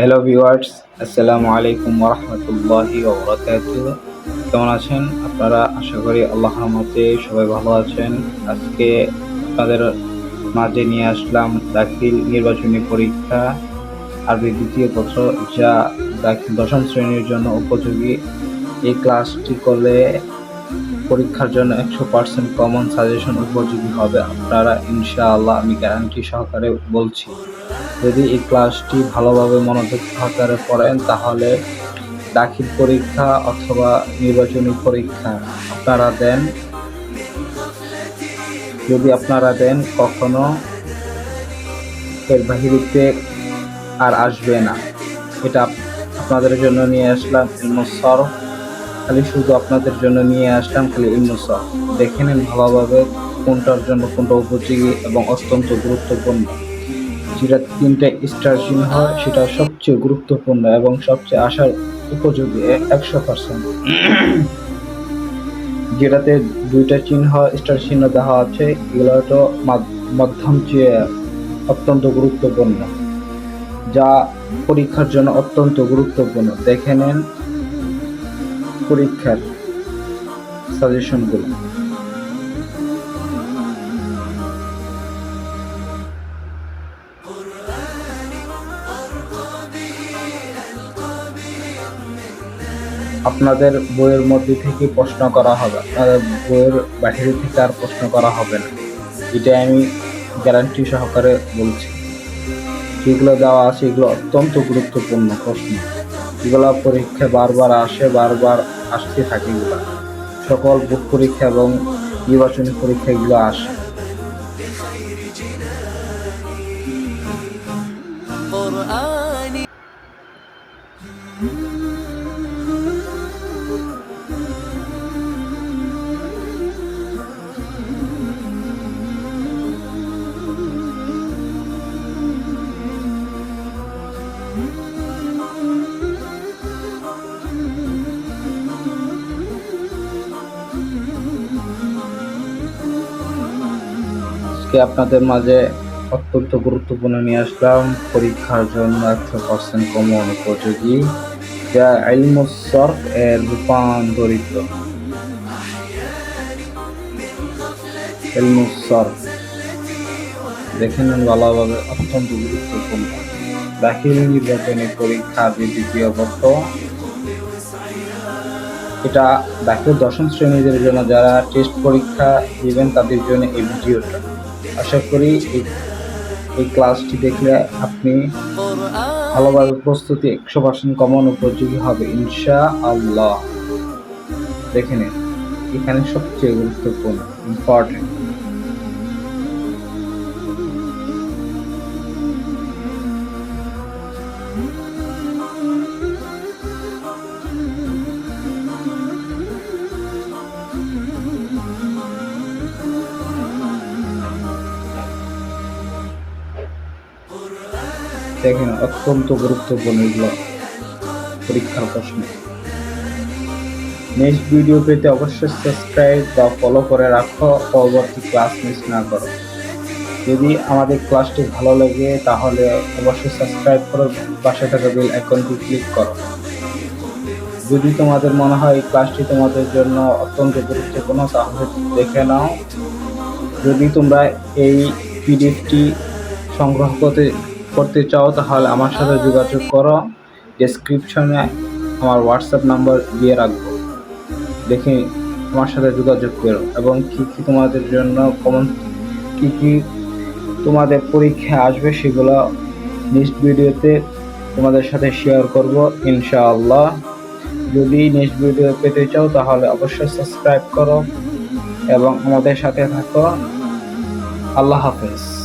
Hello viewers আসসালামু আলাইকুম ওরহমতুল্লাহি কেমন আছেন? আপনারা আশা করি আল্লাহ রহমতে সবাই ভালো আছেন। আজকে আপনাদের মাঝে নিয়ে আসলাম দাখিল নির্বাচনী পরীক্ষা, আরবি দ্বিতীয় বছর যা দাখিল দশম শ্রেণির জন্য উপযোগী। এই ক্লাসটি করলে পরীক্ষার জন্য একশো পার্সেন্ট কমন সাজেশন উপযোগী হবে। আপনারা ইনশাআল্লাহ আমি গ্যারান্টি সহকারে বলছি। যদি এই ক্লাসটি ভালোভাবে মনোযোগ সহকারে পড়েন, তাহলে দাখিল পরীক্ষা অথবা নির্বাচনী পরীক্ষা আপনারা দেন। যদি আপনারা দেন, কখনো এর বাহিরিতে আর আসবে না। এটা আপনাদের জন্য নিয়ে আসলাম ইলমুসর খালি শুধু আপনাদের জন্য নিয়ে আসলাম, খালি ইলমুসর দেখে নিন ভালোভাবে কোনটার জন্য কোনটা উপযোগী এবং অত্যন্ত গুরুত্বপূর্ণ। যেটা তিনটে স্টার চিহ্ন সেটা সবচেয়ে গুরুত্বপূর্ণ এবং সবচেয়ে আসার উপযোগী একশো পার্সেন্ট যেটাতে দুইটা চিহ্ন, স্টার চিহ্ন দেওয়া আছে এগুলো তো মাধ্যম চেয়ে অত্যন্ত গুরুত্বপূর্ণ, যা পরীক্ষার জন্য অত্যন্ত গুরুত্বপূর্ণ। দেখে নেন পরীক্ষার সাজেশনগুলো আপনাদের বইয়ের মধ্যে থেকে প্রশ্ন করা হবে বইয়ের বাইরে থেকে আর প্রশ্ন করা হবে না। এটা আমি গ্যারান্টি সহকারে বলছি। যেগুলো দেওয়া আছে এগুলো অত্যন্ত গুরুত্বপূর্ণ প্রশ্ন। এগুলো পরীক্ষা বারবার আসে, বারবার আসতে থাকে এগুলো। সকল বোর্ড পরীক্ষা এবং নির্বাচনী পরীক্ষা এগুলো আসে। আজকে আপনাদের মাঝে অত্যন্ত গুরুত্বপূর্ণ নিয়ে আসলাম। পরীক্ষার জন্য একশো পার্সেন্ট কমন উপযোগী যা এলমোসর এর রূপান্তরিত। এলমোসর দেখে নেন ভালোভাবে, অত্যন্ত গুরুত্বপূর্ণ। দাখিল নির্বাচনী পরীক্ষা দ্বিতীয় পত্র এটা দাখিল দশম শ্রেণীদের জন্য যারা টেস্ট পরীক্ষা দিবেন তাদের জন্য এই ভিডিওটা। আশা করি এই ক্লাসটি দেখলে আপনি ভালোভাবে প্রস্তুতি একশো পার্সেন্ট কমন উপযোগী হবে ইনশা আল্লাহ দেখে নিন, এখানে সবচেয়ে গুরুত্বপূর্ণ ইম্পর্টেন্ট দেখেন, অত্যন্ত গুরুত্বপূর্ণ এগুলো পরীক্ষার প্রশ্ন। নেক্সট ভিডিও পেতে অবশ্যই সাবস্ক্রাইব বা ফলো করে রাখো, পরবর্তী ক্লাস মিস না করো। যদি আমাদের ক্লাসটি ভালো লাগে, তাহলে অবশ্যই সাবস্ক্রাইব করো, পাশে থাকা বেল আইকনটি ক্লিক করো। যদি তোমাদের মনে হয় এই ক্লাসটি তোমাদের জন্য অত্যন্ত গুরুত্বপূর্ণ, তাহলে দেখে নাও। যদি তোমরা এই পিডিএফটি সংগ্রহ করতে করতে চাও, তাহলে আমার সাথে যোগাযোগ করো। ডেসক্রিপশনে আমার হোয়াটসঅ্যাপ নাম্বার দিয়ে রাখব। দেখে আমার সাথে যোগাযোগ করো। এবং কী কী তোমাদের জন্য কমন কী কী তোমাদের পরীক্ষা আসবে সেগুলো নেক্সট ভিডিওতে তোমাদের সাথে শেয়ার করব, ইনশাআল্লাহ। যদি নেক্সট ভিডিও পেতে চাও, তাহলে অবশ্যই সাবস্ক্রাইব করো। এবং আমাদের সাথে থাকো। আল্লাহ হাফেজ।